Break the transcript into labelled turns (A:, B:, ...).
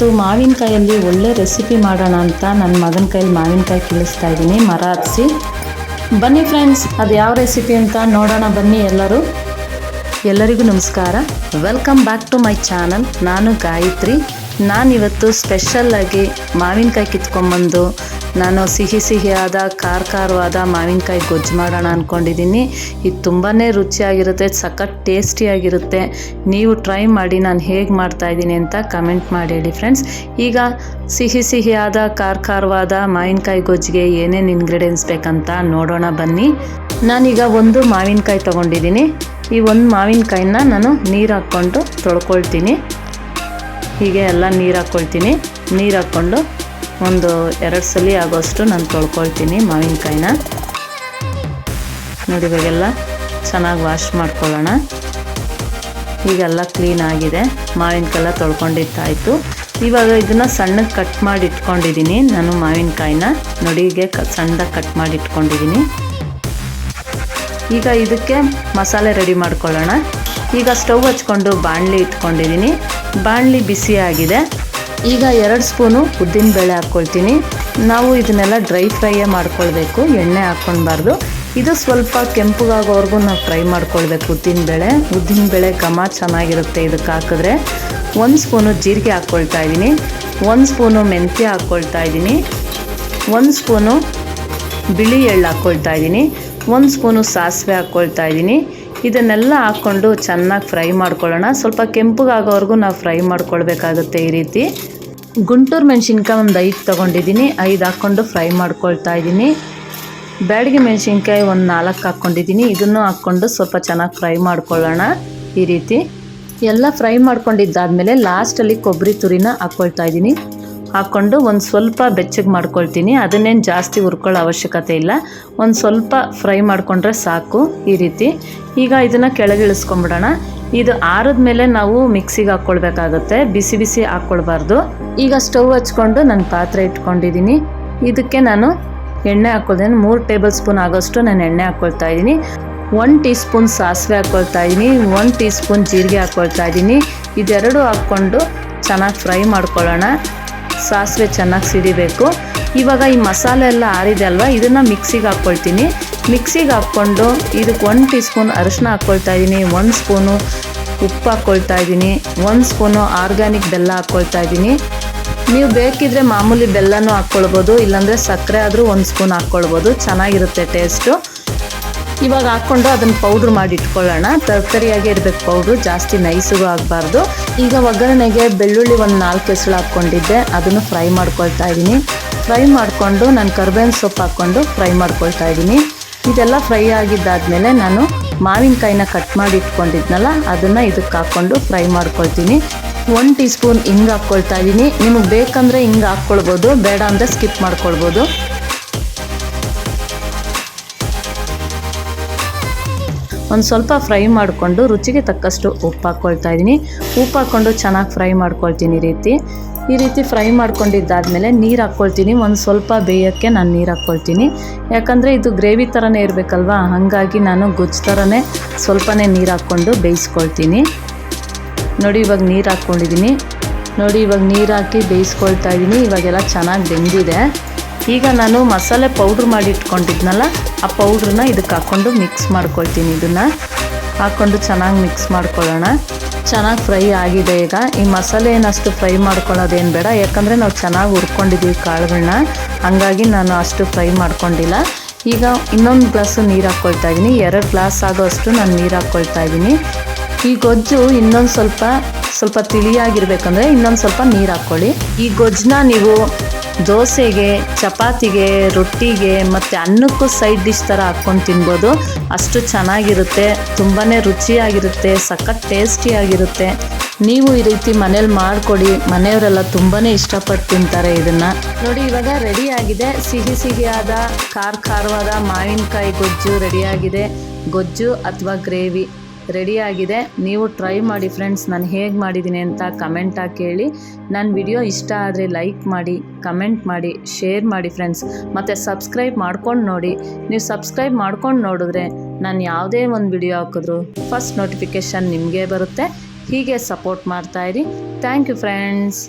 A: ಇವತ್ತು ಮಾವಿನಕಾಯಲ್ಲಿ ಒಳ್ಳೆ ರೆಸಿಪಿ ಮಾಡೋಣ ಅಂತ ನನ್ನ ಮಗನ ಕೈಯಲ್ಲಿ ಮಾವಿನಕಾಯಿ ಕೀಳಿಸ್ತಾ ಇದ್ದೀನಿ ಮರ ಹತ್ಸಿ. ಬನ್ನಿ ಫ್ರೆಂಡ್ಸ್ ಅದು ಯಾವ ರೆಸಿಪಿ ಅಂತ ನೋಡೋಣ ಬನ್ನಿ ಎಲ್ಲರೂ. ಎಲ್ಲರಿಗೂ ನಮಸ್ಕಾರ. Welcome back to my channel ನಾನು ಗಾಯತ್ರಿ. ನಾನಿವತ್ತು ಸ್ಪೆಷಲ್ಲಾಗಿ ಮಾವಿನಕಾಯಿ ಕಿತ್ಕೊಂಡ್ಬಂದು ನಾನು ಸಿಹಿ ಸಿಹಿಯಾದ ಖಾರ ಖಾರವಾದ ಮಾವಿನಕಾಯಿ ಗೊಜ್ಜು ಮಾಡೋಣ ಅಂದ್ಕೊಂಡಿದ್ದೀನಿ ಇದು ತುಂಬಾ ರುಚಿಯಾಗಿರುತ್ತೆ, ಸಖತ್ ಟೇಸ್ಟಿಯಾಗಿರುತ್ತೆ. ನೀವು ಟ್ರೈ ಮಾಡಿ ನಾನು ಹೇಗೆ ಮಾಡ್ತಾಯಿದ್ದೀನಿ ಅಂತ ಕಮೆಂಟ್ ಮಾಡಿ ಹೇಳಿ ಫ್ರೆಂಡ್ಸ್ ಈಗ ಸಿಹಿ ಸಿಹಿಯಾದ ಖಾರ ಖಾರವಾದ ಮಾವಿನಕಾಯಿ ಗೊಜ್ಜಿಗೆ ಏನೇನು ಇಂಗ್ರೀಡಿಯೆಂಟ್ಸ್ ಬೇಕಂತ ನೋಡೋಣ ಬನ್ನಿ. ನಾನೀಗ ಒಂದು ಮಾವಿನಕಾಯಿ ತೊಗೊಂಡಿದ್ದೀನಿ. ಈ ಒಂದು ಮಾವಿನಕಾಯಿನ ನಾನು ನೀರು ಹಾಕ್ಕೊಂಡು ತೊಳ್ಕೊಳ್ತೀನಿ. ಹೀಗೆ ಎಲ್ಲ ನೀರು ಹಾಕ್ಕೊಳ್ತೀನಿ ನೀರು ಹಾಕ್ಕೊಂಡು ಒಂದು ಎರಡು ಸಲ ಆಗೋಷ್ಟು ನಾನು ತೊಳ್ಕೊಳ್ತೀನಿ ಮಾವಿನಕಾಯಿನ. ನೋಡಿ ಇವಾಗೆಲ್ಲ ಚೆನ್ನಾಗಿ ವಾಶ್ ಮಾಡ್ಕೊಳ್ಳೋಣ. ಈಗೆಲ್ಲ ಕ್ಲೀನ್ ಆಗಿದೆ. ಮಾವಿನಕಾಯೆಲ್ಲ ತೊಳ್ಕೊಂಡಿದ್ದಾಯಿತು. ಇವಾಗ ಇದನ್ನು ಸಣ್ಣಗೆ ಕಟ್ ಮಾಡಿ ಇಟ್ಕೊಂಡಿದ್ದೀನಿ ನಾನು ಮಾವಿನಕಾಯಿನ. ನೋಡಿ ಹೀಗೆ ಕ ಸಣ್ಣದಾಗಿ ಕಟ್ ಮಾಡಿ ಇಟ್ಕೊಂಡಿದ್ದೀನಿ ಈಗ ಇದಕ್ಕೆ ಮಸಾಲೆ ರೆಡಿ ಮಾಡ್ಕೊಳ್ಳೋಣ. ಈಗ ಸ್ಟವ್ ಹಚ್ಕೊಂಡು ಬಾಣಲಿ ಇಟ್ಕೊಂಡಿದ್ದೀನಿ ಬಾಣಲಿ ಬಿಸಿಯಾಗಿದೆ. ಈಗ ಎರಡು ಸ್ಪೂನು ಉದ್ದಿನಬೇಳೆ ಹಾಕ್ಕೊಳ್ತೀನಿ. ನಾವು ಇದನ್ನೆಲ್ಲ ಡ್ರೈ ಫ್ರೈಯೇ ಮಾಡ್ಕೊಳ್ಬೇಕು, ಎಣ್ಣೆ ಹಾಕ್ಕೊಳ್ಬಾರ್ದು. ಇದು ಸ್ವಲ್ಪ ಕೆಂಪುಗಾಗೋವರೆಗೂ ನಾವು ಫ್ರೈ ಮಾಡ್ಕೊಳ್ಬೇಕು ಉದ್ದಿನಬೇಳೆ ಉದ್ದಿನಬೇಳೆ ಘಮ ಚೆನ್ನಾಗಿರುತ್ತೆ ಇದಕ್ಕೆ ಹಾಕಿದ್ರೆ. ಒಂದು ಸ್ಪೂನು ಜೀರಿಗೆ ಹಾಕ್ಕೊಳ್ತಾ ಇದ್ದೀನಿ. ಒಂದು ಸ್ಪೂನು ಮೆಂತ್ಯ ಹಾಕ್ಕೊಳ್ತಾ ಇದ್ದೀನಿ. ಒಂದು ಸ್ಪೂನು ಬಿಳಿ ಎಳ್ಳು ಹಾಕ್ಕೊಳ್ತಾ ಇದ್ದೀನಿ. ಒಂದು ಸ್ಪೂನು ಸಾಸಿವೆ ಹಾಕ್ಕೊಳ್ತಾ ಇದ್ದೀನಿ. ಇದನ್ನೆಲ್ಲ ಹಾಕ್ಕೊಂಡು ಚೆನ್ನಾಗಿ ಫ್ರೈ ಮಾಡ್ಕೊಳ್ಳೋಣ. ಸ್ವಲ್ಪ ಕೆಂಪಗಾಗೋವರೆಗೂ ನಾವು ಫ್ರೈ ಮಾಡ್ಕೊಳ್ಬೇಕಾಗುತ್ತೆ ಈ ರೀತಿ. ಗುಂಟೂರು ಮೆಣಸಿನ್ಕಾಯಿ ಒಂದು ಐದು ತೊಗೊಂಡಿದ್ದೀನಿ. ಐದು ಹಾಕ್ಕೊಂಡು ಫ್ರೈ ಮಾಡ್ಕೊಳ್ತಾ ಇದ್ದೀನಿ. ಬ್ಯಾಡಿಗೆ ಮೆಣಸಿನ್ಕಾಯಿ ಒಂದು ನಾಲ್ಕು ಹಾಕ್ಕೊಂಡಿದ್ದೀನಿ. ಇದನ್ನು ಹಾಕ್ಕೊಂಡು ಸ್ವಲ್ಪ ಚೆನ್ನಾಗಿ ಫ್ರೈ ಮಾಡ್ಕೊಳ್ಳೋಣ ಈ ರೀತಿ. ಎಲ್ಲ ಫ್ರೈ ಮಾಡ್ಕೊಂಡಿದ್ದಾದಮೇಲೆ ಲಾಸ್ಟಲ್ಲಿ ಕೊಬ್ಬರಿ ತುರಿನ ಹಾಕ್ಕೊಳ್ತಾ ಇದ್ದೀನಿ. ಹಾಕ್ಕೊಂಡು ಒಂದು ಸ್ವಲ್ಪ ಬೆಚ್ಚಗೆ ಮಾಡ್ಕೊಳ್ತೀನಿ. ಅದನ್ನೇನು ಜಾಸ್ತಿ ಹುರ್ಕೊಳ್ಳೋ ಅವಶ್ಯಕತೆ ಇಲ್ಲ. ಒಂದು ಸ್ವಲ್ಪ ಫ್ರೈ ಮಾಡಿಕೊಂಡ್ರೆ ಸಾಕು ಈ ರೀತಿ. ಈಗ ಇದನ್ನು ಕೆಳಗೆ ಇಳಿಸ್ಕೊಂಬಿಡೋಣ. ಇದು ಆರಿದ ಮೇಲೆ ನಾವು ಮಿಕ್ಸಿಗೆ ಹಾಕ್ಕೊಳ್ಬೇಕಾಗುತ್ತೆ ಬಿಸಿ ಬಿಸಿ ಹಾಕ್ಕೊಳ್ಬಾರ್ದು ಈಗ ಸ್ಟವ್ ಹಚ್ಕೊಂಡು ನಾನು ಪಾತ್ರೆ ಇಟ್ಕೊಂಡಿದ್ದೀನಿ ಇದಕ್ಕೆ ನಾನು ಎಣ್ಣೆ ಹಾಕ್ಕೊಳ್ತೀನಿ ಮೂರು ಟೇಬಲ್ ಸ್ಪೂನ್ ಆಗೋಷ್ಟು ನಾನು ಎಣ್ಣೆ ಹಾಕ್ಕೊಳ್ತಾ ಇದ್ದೀನಿ ಒನ್ ಟೀ ಸ್ಪೂನ್ ಸಾಸಿವೆ ಹಾಕ್ಕೊಳ್ತಾ ಇದ್ದೀನಿ ಒನ್ ಟೀ ಸ್ಪೂನ್ ಜೀರಿಗೆ ಹಾಕ್ಕೊಳ್ತಾ ಇದ್ದೀನಿ ಇದೆರಡು ಹಾಕ್ಕೊಂಡು ಚೆನ್ನಾಗಿ ಫ್ರೈ ಮಾಡ್ಕೊಳ್ಳೋಣ. ಸಾಸಿವೆ ಚೆನ್ನಾಗಿ ಸಿಡಿಬೇಕು. ಇವಾಗ ಈ ಮಸಾಲೆ ಎಲ್ಲ ಆರಿದೆ ಅಲ್ವಾ, ಇದನ್ನು ಮಿಕ್ಸಿಗೆ ಹಾಕ್ಕೊಳ್ತೀನಿ. ಮಿಕ್ಸಿಗೆ ಹಾಕ್ಕೊಂಡು ಇದಕ್ಕೆ ಒಂದು ಟೀ ಸ್ಪೂನ್ ಅರಿಶಿನ ಹಾಕ್ಕೊಳ್ತಾ ಇದ್ದೀನಿ ಒಂದು ಸ್ಪೂನು ಉಪ್ಪು ಹಾಕ್ಕೊಳ್ತಾ ಇದ್ದೀನಿ ಒಂದು ಸ್ಪೂನು ಆರ್ಗ್ಯಾನಿಕ್ ಬೆಲ್ಲ ಹಾಕ್ಕೊಳ್ತಾ ಇದ್ದೀನಿ ನೀವು ಬೇಕಿದ್ರೆ ಮಾಮೂಲಿ ಬೆಲ್ಲನೂ ಹಾಕ್ಕೊಳ್ಬೋದು, ಇಲ್ಲಾಂದರೆ ಸಕ್ಕರೆ ಆದರೂ ಒಂದು ಸ್ಪೂನ್ ಹಾಕ್ಕೊಳ್ಬೋದು, ಚೆನ್ನಾಗಿರುತ್ತೆ ಟೇಸ್ಟು. ಇವಾಗ ಹಾಕ್ಕೊಂಡು ಅದನ್ನು ಪೌಡ್ರ್ ಮಾಡಿ ಇಟ್ಕೊಳ್ಳೋಣ. ತರಕಾರಿಯಾಗಿ ಇರಬೇಕು ಪೌಡ್ರು ಜಾಸ್ತಿ ನೈಸಿಗೂ ಆಗಬಾರ್ದು. ಈಗ ಒಗ್ಗರಣೆಗೆ ಬೆಳ್ಳುಳ್ಳಿ ಒಂದು ನಾಲ್ಕು ಹೆಸಳು ಹಾಕ್ಕೊಂಡಿದ್ದೆ. ಅದನ್ನು ಫ್ರೈ ಮಾಡ್ಕೊಳ್ತಾ ಇದ್ದೀನಿ ಫ್ರೈ ಮಾಡಿಕೊಂಡು ನಾನು ಕರ್ಬೇವಿನ ಸೊಪ್ಪು ಹಾಕ್ಕೊಂಡು ಫ್ರೈ ಮಾಡ್ಕೊಳ್ತಾ ಇದ್ದೀನಿ ಇದೆಲ್ಲ ಫ್ರೈ ಆಗಿದ್ದಾದಮೇಲೆ ನಾನು ಮಾವಿನಕಾಯಿನ ಕಟ್ ಮಾಡಿ ಇಟ್ಕೊಂಡಿದ್ನಲ್ಲ, ಅದನ್ನು ಇದಕ್ಕೆ ಹಾಕ್ಕೊಂಡು ಫ್ರೈ ಮಾಡ್ಕೊಳ್ತೀನಿ. ಒನ್ ಟೀ ಸ್ಪೂನ್ ಹಿಂಗೆ ಹಾಕ್ಕೊಳ್ತಾ ಇದ್ದೀನಿ ನಿಮಗೆ ಬೇಕಂದರೆ ಹಿಂಗೆ ಹಾಕ್ಕೊಳ್ಬೋದು, ಬೇಡ ಅಂದರೆ ಸ್ಕಿಪ್ ಮಾಡ್ಕೊಳ್ಬೋದು. ಒಂದು ಸ್ವಲ್ಪ ಫ್ರೈ ಮಾಡಿಕೊಂಡು ರುಚಿಗೆ ತಕ್ಕಷ್ಟು ಉಪ್ಪು ಹಾಕ್ಕೊಳ್ತಾ ಇದ್ದೀನಿ. ಉಪ್ಪು ಹಾಕ್ಕೊಂಡು ಚೆನ್ನಾಗಿ ಫ್ರೈ ಮಾಡ್ಕೊಳ್ತೀನಿ ಈ ರೀತಿ. ಈ ರೀತಿ ಫ್ರೈ ಮಾಡ್ಕೊಂಡಿದ್ದಾದಮೇಲೆ ನೀರು ಹಾಕ್ಕೊಳ್ತೀನಿ ಒಂದು ಸ್ವಲ್ಪ ಬೇಯೋಕ್ಕೆ ನಾನು ನೀರು ಹಾಕ್ಕೊಳ್ತೀನಿ ಯಾಕಂದರೆ ಇದು ಗ್ರೇವಿ ಥರನೇ ಇರಬೇಕಲ್ವಾ? ಹಾಗಾಗಿ ನಾನು ಗೊಜ್ಜು ಥರನೇ ಸ್ವಲ್ಪನೇ ನೀರು ಹಾಕ್ಕೊಂಡು ಬೇಯಿಸ್ಕೊಳ್ತೀನಿ. ನೋಡಿ, ಇವಾಗ ನೀರು ಹಾಕ್ಕೊಂಡಿದ್ದೀನಿ ನೋಡಿ, ಇವಾಗ ನೀರು ಹಾಕಿ ಬೇಯಿಸ್ಕೊಳ್ತಾ ಇದ್ದೀನಿ. ಇವಾಗೆಲ್ಲ ಚೆನ್ನಾಗಿ ಬೆಂದಿದೆ. ಈಗ ನಾನು ಮಸಾಲೆ ಪೌಡ್ರ್ ಮಾಡಿ ಇಟ್ಕೊಂಡಿದ್ನಲ್ಲ ಆ ಪೌಡ್ರನ್ನ ಇದಕ್ಕೆ ಹಾಕ್ಕೊಂಡು ಮಿಕ್ಸ್ ಮಾಡ್ಕೊಳ್ತೀನಿ ಇದನ್ನು. ಹಾಕ್ಕೊಂಡು ಚೆನ್ನಾಗಿ ಮಿಕ್ಸ್ ಮಾಡ್ಕೊಳ್ಳೋಣ. ಚೆನ್ನಾಗಿ ಫ್ರೈ ಆಗಿದೆ ಈಗ. ಈ ಮಸಾಲೆ ಏನಷ್ಟು ಫ್ರೈ ಮಾಡ್ಕೊಳ್ಳೋದೇನು ಬೇಡ, ಯಾಕಂದರೆ ನಾವು ಚೆನ್ನಾಗಿ ಹುರ್ಕೊಂಡಿದ್ದೀವಿ ಕಾಳುಗಳನ್ನ ಹಾಗಾಗಿ ನಾನು ಅಷ್ಟು ಫ್ರೈ ಮಾಡ್ಕೊಂಡಿಲ್ಲ. ಈಗ ಇನ್ನೊಂದು ಗ್ಲಾಸು ನೀರು ಹಾಕ್ಕೊಳ್ತಾ ಇದ್ದೀನಿ ಎರಡು ಗ್ಲಾಸ್ ಆಗೋಷ್ಟು ನಾನು ನೀರು ಹಾಕ್ಕೊಳ್ತಾ ಇದ್ದೀನಿ ಈ ಗೊಜ್ಜು ಇನ್ನೊಂದು ಸ್ವಲ್ಪ ಸ್ವಲ್ಪ ತಿಳಿಯಾಗಿರ್ಬೇಕಂದ್ರೆ ಇನ್ನೊಂದು ಸ್ವಲ್ಪ ನೀರು ಹಾಕ್ಕೊಳ್ಳಿ ಈ ಗೊಜ್ಜನ್ನ ನೀವು ದೋಸೆಗೆ, ಚಪಾತಿಗೆ, ರೊಟ್ಟಿಗೆ ಮತ್ತು ಅನ್ನಕ್ಕೂ ಸೈಡ್ ಡಿಶ್ ಥರ ಹಾಕ್ಕೊಂಡು ತಿನ್ಬೋದು. ಅಷ್ಟು ಚೆನ್ನಾಗಿರುತ್ತೆ ತುಂಬಾ ರುಚಿಯಾಗಿರುತ್ತೆ, ಸಖತ್ ಟೇಸ್ಟಿಯಾಗಿರುತ್ತೆ. ನೀವು ಈ ರೀತಿ ಮನೇಲಿ ಮಾಡಿಕೊಡಿ, ಮನೆಯವರೆಲ್ಲ ತುಂಬಾ ಇಷ್ಟಪಟ್ಟು ತಿಂತಾರೆ ಇದನ್ನು. ನೋಡಿ, ಇವಾಗ ರೆಡಿ ಆಗಿದೆ. ಸಿಹಿ ಸಿಹಿಯಾದ, ಖಾರ ಖಾರವಾದ ಮಾವಿನಕಾಯಿ ಗೊಜ್ಜು ರೆಡಿಯಾಗಿದೆ ಗೊಜ್ಜು ಅಥವಾ ಗ್ರೇವಿ ರೆಡಿಯಾಗಿದೆ ನೀವು ಟ್ರೈ ಮಾಡಿ ಫ್ರೆಂಡ್ಸ್ ನಾನು ಹೇಗೆ ಮಾಡಿದ್ದೀನಿ ಅಂತ ಕಮೆಂಟ್ ಹಾಕಿ ಹೇಳಿ ನನ್ನ ವಿಡಿಯೋ ಇಷ್ಟ ಆದರೆ ಲೈಕ್ ಮಾಡಿ ಕಮೆಂಟ್ ಮಾಡಿ ಶೇರ್ ಮಾಡಿ ಫ್ರೆಂಡ್ಸ್ ಮತ್ತು ಸಬ್ಸ್ಕ್ರೈಬ್ ಮಾಡ್ಕೊಂಡು ನೋಡಿ. ನೀವು ಸಬ್ಸ್ಕ್ರೈಬ್ ಮಾಡ್ಕೊಂಡು ನೋಡಿದ್ರೆ ನಾನು ಯಾವುದೇ ಒಂದು ವಿಡಿಯೋ ಹಾಕಿದ್ರು ಫಸ್ಟ್ ನೋಟಿಫಿಕೇಷನ್ ನಿಮಗೆ ಬರುತ್ತೆ. ಹೀಗೆ ಸಪೋರ್ಟ್ ಮಾಡ್ತಾಯಿರಿ ಥ್ಯಾಂಕ್ ಯು ಫ್ರೆಂಡ್ಸ್